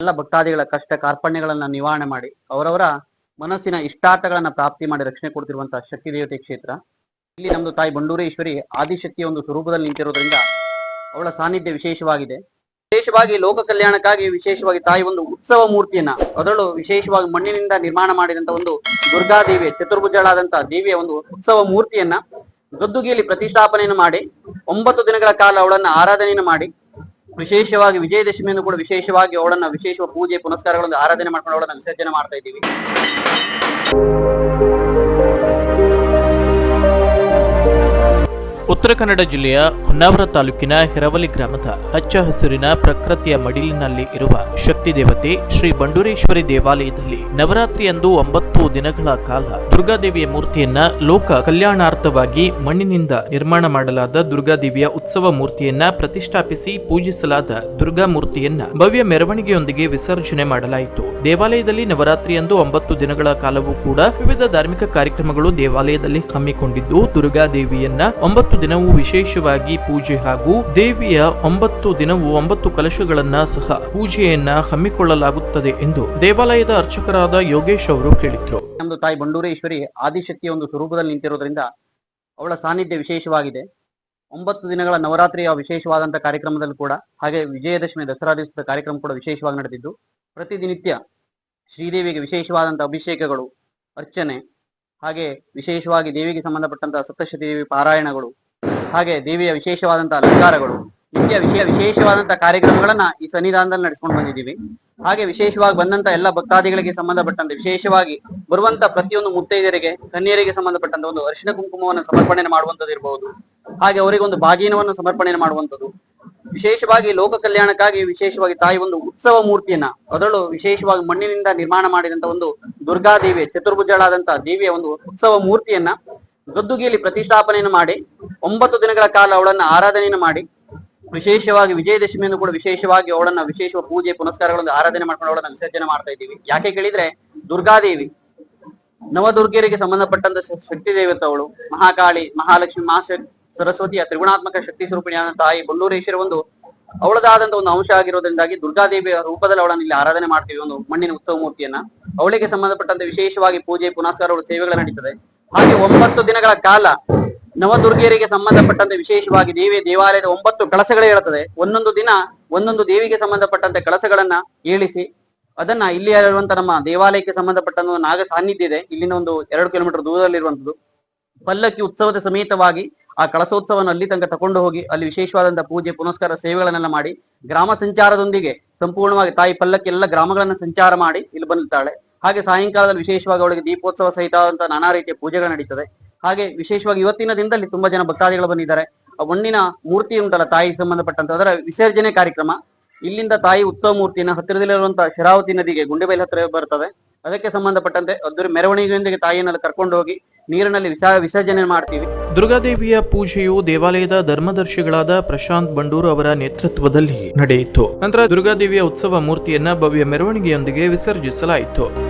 ಎಲ್ಲ ಭಕ್ತಾದಿಗಳ ಕಷ್ಟ ಕಾರ್ಪಣ್ಯಗಳನ್ನ ನಿವಾರಣೆ ಮಾಡಿ ಅವರವರ ಮನಸ್ಸಿನ ಇಷ್ಟಾರ್ಥಗಳನ್ನ ಪ್ರಾಪ್ತಿ ಮಾಡಿ ರಕ್ಷಣೆ ಕೊಡ್ತಿರುವಂತಹ ಶಕ್ತಿ ದೇವತೆ ಕ್ಷೇತ್ರ. ಇಲ್ಲಿ ನಮ್ದು ತಾಯಿ ಬಂಡೂರೇಶ್ವರಿ ಆದಿಶಕ್ತಿಯ ಒಂದು ಸ್ವರೂಪದಲ್ಲಿ ನಿಂತಿರೋದ್ರಿಂದ ಅವಳ ಸಾನ್ನಿಧ್ಯ ವಿಶೇಷವಾಗಿದೆ. ವಿಶೇಷವಾಗಿ ಲೋಕ ಕಲ್ಯಾಣಕ್ಕಾಗಿ ವಿಶೇಷವಾಗಿ ತಾಯಿ ಒಂದು ಉತ್ಸವ ಮೂರ್ತಿಯನ್ನ ಅದರಲ್ಲೂ ವಿಶೇಷವಾಗಿ ಮಣ್ಣಿನಿಂದ ನಿರ್ಮಾಣ ಮಾಡಿದಂತ ಒಂದು ದುರ್ಗಾ ದೇವಿಯ ಚತುರ್ಭುಜಳಾದಂತ ದೇವಿಯ ಒಂದು ಉತ್ಸವ ಮೂರ್ತಿಯನ್ನ ಗದ್ದುಗೆಯಲ್ಲಿ ಪ್ರತಿಷ್ಠಾಪನೆಯನ್ನು ಮಾಡಿ, ಒಂಬತ್ತು ದಿನಗಳ ಕಾಲ ಅವಳನ್ನ ಆರಾಧನೆಯನ್ನು ಮಾಡಿ ವಿಶೇಷವಾಗಿ ವಿಜಯದಶಮಿಯನ್ನು ಕೂಡ ವಿಶೇಷವಾಗಿ ಅವಳನ್ನ ವಿಶೇಷ ಪೂಜೆ ಪುನಸ್ಕಾರಗಳನ್ನು ಆರಾಧನೆ ಮಾಡ್ಕೊಂಡು ಅವಳನ್ನ ವಿಸರ್ಜನೆ ಮಾಡ್ತಾ ಇದ್ದೀವಿ. ಉತ್ತರ ಕನ್ನಡ ಜಿಲ್ಲೆಯ ಹೊನ್ನಾವರ ತಾಲೂಕಿನ ಹೆರವಲಿ ಗ್ರಾಮದ ಹಚ್ಚ ಹಸಿರಿನ ಪ್ರಕೃತಿಯ ಮಡಿಲಿನಲ್ಲಿ ಇರುವ ಶಕ್ತಿ ದೇವತೆ ಶ್ರೀ ಬಂಡೂರೇಶ್ವರಿ ದೇವಾಲಯದಲ್ಲಿ ನವರಾತ್ರಿಯಂದು ಒಂಬತ್ತು ದಿನಗಳ ಕಾಲ ದುರ್ಗಾದೇವಿಯ ಮೂರ್ತಿಯನ್ನ ಲೋಕ ಕಲ್ಯಾಣಾರ್ಥವಾಗಿ ಮಣ್ಣಿನಿಂದ ನಿರ್ಮಾಣ ಮಾಡಲಾದ ದುರ್ಗಾದೇವಿಯ ಉತ್ಸವ ಮೂರ್ತಿಯನ್ನ ಪ್ರತಿಷ್ಠಾಪಿಸಿ ಪೂಜಿಸಲಾದ ದುರ್ಗಾ ಮೂರ್ತಿಯನ್ನ ಭವ್ಯ ಮೆರವಣಿಗೆಯೊಂದಿಗೆ ವಿಸರ್ಜನೆ ಮಾಡಲಾಯಿತು. ದೇವಾಲಯದಲ್ಲಿ ನವರಾತ್ರಿಯಂದು ಒಂಬತ್ತು ದಿನಗಳ ಕಾಲವೂ ಕೂಡ ವಿವಿಧ ಧಾರ್ಮಿಕ ಕಾರ್ಯಕ್ರಮಗಳು ದೇವಾಲಯದಲ್ಲಿ ಹಮ್ಮಿಕೊಂಡಿದ್ದು ದುರ್ಗಾದೇವಿಯನ್ನ ಒಂಬತ್ತು ಒಂಬತ್ತು ದಿನವೂ ವಿಶೇಷವಾಗಿ ಪೂಜೆ ಹಾಗೂ ದೇವಿಯ ಒಂಬತ್ತು ದಿನವೂ ಒಂಬತ್ತು ಕಲಶಗಳನ್ನ ಸಹ ಪೂಜೆಯನ್ನ ಹಮ್ಮಿಕೊಳ್ಳಲಾಗುತ್ತದೆ ಎಂದು ದೇವಾಲಯದ ಅರ್ಚಕರಾದ ಯೋಗೇಶ್ ಅವರು ಕೇಳಿದ್ರು. ನಮ್ದು ತಾಯಿ ಬಂಡೂರೇಶ್ವರಿ ಆದಿಶಕ್ತಿಯ ಒಂದು ಸ್ವರೂಪದಲ್ಲಿ ನಿಂತಿರೋದ್ರಿಂದ ಅವಳ ಸಾನ್ನಿಧ್ಯ ವಿಶೇಷವಾಗಿದೆ. ಒಂಬತ್ತು ದಿನಗಳ ನವರಾತ್ರಿಯ ವಿಶೇಷವಾದಂತಹ ಕಾರ್ಯಕ್ರಮದಲ್ಲಿ ಕೂಡ, ಹಾಗೆ ವಿಜಯದಶಮಿ ದಸರಾ ದಿವಸದ ಕಾರ್ಯಕ್ರಮ ಕೂಡ ವಿಶೇಷವಾಗಿ ನಡೆದಿದ್ದು ಪ್ರತಿದಿನಿತ್ಯ ಶ್ರೀದೇವಿಗೆ ವಿಶೇಷವಾದಂತಹ ಅಭಿಷೇಕಗಳು, ಅರ್ಚನೆ, ಹಾಗೆ ವಿಶೇಷವಾಗಿ ದೇವಿಗೆ ಸಂಬಂಧಪಟ್ಟಂತಹ ಸಪ್ತಶತಿ ದೇವಿ ಪಾರಾಯಣಗಳು ಹಾಗೆ ದೇವಿಯ ವಿಶೇಷವಾದಂತಹ ಅಲಂಕಾರಗಳು ನಿತ್ಯ ವಿಷಯ ವಿಶೇಷವಾದಂತಹ ಕಾರ್ಯಕ್ರಮಗಳನ್ನ ಈ ಸನ್ನಿಧಾನದಲ್ಲಿ ನಡೆಸ್ಕೊಂಡು ಬಂದಿದ್ದೀವಿ. ಹಾಗೆ ವಿಶೇಷವಾಗಿ ಬಂದಂತ ಎಲ್ಲ ಭಕ್ತಾದಿಗಳಿಗೆ ಸಂಬಂಧಪಟ್ಟಂತೆ, ವಿಶೇಷವಾಗಿ ಬರುವಂತ ಪ್ರತಿಯೊಂದು ಮುತ್ತೈದರಿಗೆ ಕನ್ಯರಿಗೆ ಸಂಬಂಧಪಟ್ಟಂತ ಒಂದು ಅರಿಶಿನ ಕುಂಕುಮವನ್ನು ಸಮರ್ಪಣೆ ಮಾಡುವಂತದ್ದು ಇರಬಹುದು ಹಾಗೆ ಅವರಿಗೆ ಒಂದು ಬಾಗಿನವನ್ನು ಸಮರ್ಪಣೆ ಮಾಡುವಂತದ್ದು ವಿಶೇಷವಾಗಿ ಲೋಕ ಕಲ್ಯಾಣಕ್ಕಾಗಿ ವಿಶೇಷವಾಗಿ ತಾಯಿ ಒಂದು ಉತ್ಸವ ಮೂರ್ತಿಯನ್ನ, ಅದರಲ್ಲೂ ವಿಶೇಷವಾಗಿ ಮಣ್ಣಿನಿಂದ ನಿರ್ಮಾಣ ಮಾಡಿದಂತ ಒಂದು ದುರ್ಗಾದೇವಿ ಚತುರ್ಭುಜಳಾದಂತಹ ಚತುರ್ಭುಜಳಾದಂತ ದೇವಿಯ ಒಂದು ಉತ್ಸವ ಮೂರ್ತಿಯನ್ನ ಗದ್ದುಗೆಯಲ್ಲಿ ಪ್ರತಿಷ್ಠಾಪನೆಯನ್ನು ಮಾಡಿ ಒಂಬತ್ತು ದಿನಗಳ ಕಾಲ ಅವಳನ್ನ ಆರಾಧನೆಯನ್ನು ಮಾಡಿ, ವಿಶೇಷವಾಗಿ ವಿಜಯದಶಮಿಯನ್ನು ಕೂಡ ವಿಶೇಷವಾಗಿ ಅವಳನ್ನ ವಿಶೇಷ ಪೂಜೆ ಪುನಸ್ಕಾರಗಳನ್ನು ಆರಾಧನೆ ಮಾಡ್ಕೊಂಡು ಅವಳನ್ನ ವಿಸರ್ಜನೆ ಮಾಡ್ತಾ ಇದ್ದೀವಿ. ಯಾಕೆ ಕೇಳಿದ್ರೆ, ದುರ್ಗಾದೇವಿ, ನವದುರ್ಗಿಯರಿಗೆ ಸಂಬಂಧಪಟ್ಟಂತ ಶಕ್ತಿ ದೇವತೆ ಅವಳು, ಮಹಾಕಾಳಿ, ಮಹಾಲಕ್ಷ್ಮಿ, ಮಹಾ ಸರಸ್ವತಿಯ ತ್ರಿಗುಣಾತ್ಮಕ ಶಕ್ತಿ ಸ್ವರೂಪಿಣಿಯಾದ ತಾಯಿ ಬಲ್ಲೂರೇಶ್ವರ ಒಂದು ಅವಳದಾದಂತ ಒಂದು ಅಂಶ ಆಗಿರೋದ್ರಿಂದಾಗಿ ದುರ್ಗಾದೇವಿಯ ರೂಪದಲ್ಲಿ ಅವಳನ್ನು ಇಲ್ಲಿ ಆರಾಧನೆ ಮಾಡ್ತೀವಿ, ಒಂದು ಮಣ್ಣಿನ ಉತ್ಸವ ಮೂರ್ತಿಯನ್ನ. ಅವಳಿಗೆ ಸಂಬಂಧಪಟ್ಟಂತೆ ವಿಶೇಷವಾಗಿ ಪೂಜೆ, ಪುನಸ್ಕಾರಗಳು, ಸೇವೆಗಳು ನಡೀತದೆ. ಹಾಗೆ ಒಂಬತ್ತು ದಿನಗಳ ಕಾಲ ನವದುರ್ಗಿಯರಿಗೆ ಸಂಬಂಧಪಟ್ಟಂತೆ ವಿಶೇಷವಾಗಿ ದೇವಿ ದೇವಾಲಯದ ಒಂಬತ್ತು ಕಳಸಗಳೇ ಇರುತ್ತದೆ ಒಂದೊಂದು ದಿನ ಒಂದೊಂದು ದೇವಿಗೆ ಸಂಬಂಧಪಟ್ಟಂತೆ ಕಳಸಗಳನ್ನ ಏಳಿಸಿ, ಅದನ್ನ ಇಲ್ಲಿ ಇರುವಂತ ನಮ್ಮ ದೇವಾಲಯಕ್ಕೆ ಸಂಬಂಧಪಟ್ಟ ನಾಗ ಸಾನ್ನಿಧ್ಯ ಇದೆ. ಇಲ್ಲಿನ ಒಂದು ಎರಡು ಕಿಲೋಮೀಟರ್ ದೂರದಲ್ಲಿರುವಂತದ್ದು. ಪಲ್ಲಕ್ಕಿ ಉತ್ಸವದ ಸಮೇತವಾಗಿ ಆ ಕಳಸೋತ್ಸವವನ್ನು ಅಲ್ಲಿ ತನಕ ತಕೊಂಡು ಹೋಗಿ, ಅಲ್ಲಿ ವಿಶೇಷವಾದಂತಹ ಪೂಜೆ, ಪುನಸ್ಕಾರ, ಸೇವೆಗಳನ್ನೆಲ್ಲ ಮಾಡಿ, ಗ್ರಾಮ ಸಂಚಾರದೊಂದಿಗೆ ಸಂಪೂರ್ಣವಾಗಿ ತಾಯಿ ಪಲ್ಲಕ್ಕಿ ಎಲ್ಲ ಗ್ರಾಮಗಳನ್ನ ಸಂಚಾರ ಮಾಡಿ ಇಲ್ಲಿ ಬಂದಿರ್ತಾಳೆ ಹಾಗೆ ಸಾಯಂಕಾಲದಲ್ಲಿ ವಿಶೇಷವಾಗಿ ಅವಳಿಗೆ ದೀಪೋತ್ಸವ ಸಹಿತವಾದಂತಹ ನಾನಾ ರೀತಿಯ ಪೂಜೆಗಳು ನಡೀತದೆ. ಹಾಗೆ ವಿಶೇಷವಾಗಿ ಇವತ್ತಿನ ದಿನದಲ್ಲಿ ತುಂಬಾ ಜನ ಭಕ್ತಾದಿಗಳು ಬಂದಿದ್ದಾರೆ. ಮಣ್ಣಿನ ಮೂರ್ತಿ ಉಂಟಲ್ಲ ತಾಯಿ ಸಂಬಂಧಪಟ್ಟಂತ ಅದರ ವಿಸರ್ಜನೆ ಕಾರ್ಯಕ್ರಮ. ಇಲ್ಲಿಂದ ತಾಯಿ ಉತ್ಸವ ಮೂರ್ತಿಯನ್ನ ಹತ್ತಿರದಲ್ಲಿರುವಂತಹ ಶರಾವತಿ ನದಿಗೆ ಗುಂಡೆಬೈಲ್ ಹತ್ತಿರ ಬರ್ತದೆ. ಅದಕ್ಕೆ ಸಂಬಂಧಪಟ್ಟಂತೆ ಅದರ ಮೆರವಣಿಗೆಯೊಂದಿಗೆ ತಾಯಿಯನ್ನು ಕರ್ಕೊಂಡು ಹೋಗಿ ನೀರಿನಲ್ಲಿ ವಿಸ ವಿಸರ್ಜನೆ ಮಾಡ್ತೀವಿ. ದುರ್ಗಾದೇವಿಯ ಪೂಜೆಯು ದೇವಾಲಯದ ಧರ್ಮದರ್ಶಿಗಳಾದ ಪ್ರಶಾಂತ್ ಬಂಡೂರು ಅವರ ನೇತೃತ್ವದಲ್ಲಿ ನಡೆಯಿತು. ನಂತರ ದುರ್ಗಾದೇವಿಯ ಉತ್ಸವ ಮೂರ್ತಿಯನ್ನ ಭವ್ಯ ಮೆರವಣಿಗೆಯೊಂದಿಗೆ ವಿಸರ್ಜಿಸಲಾಯಿತು.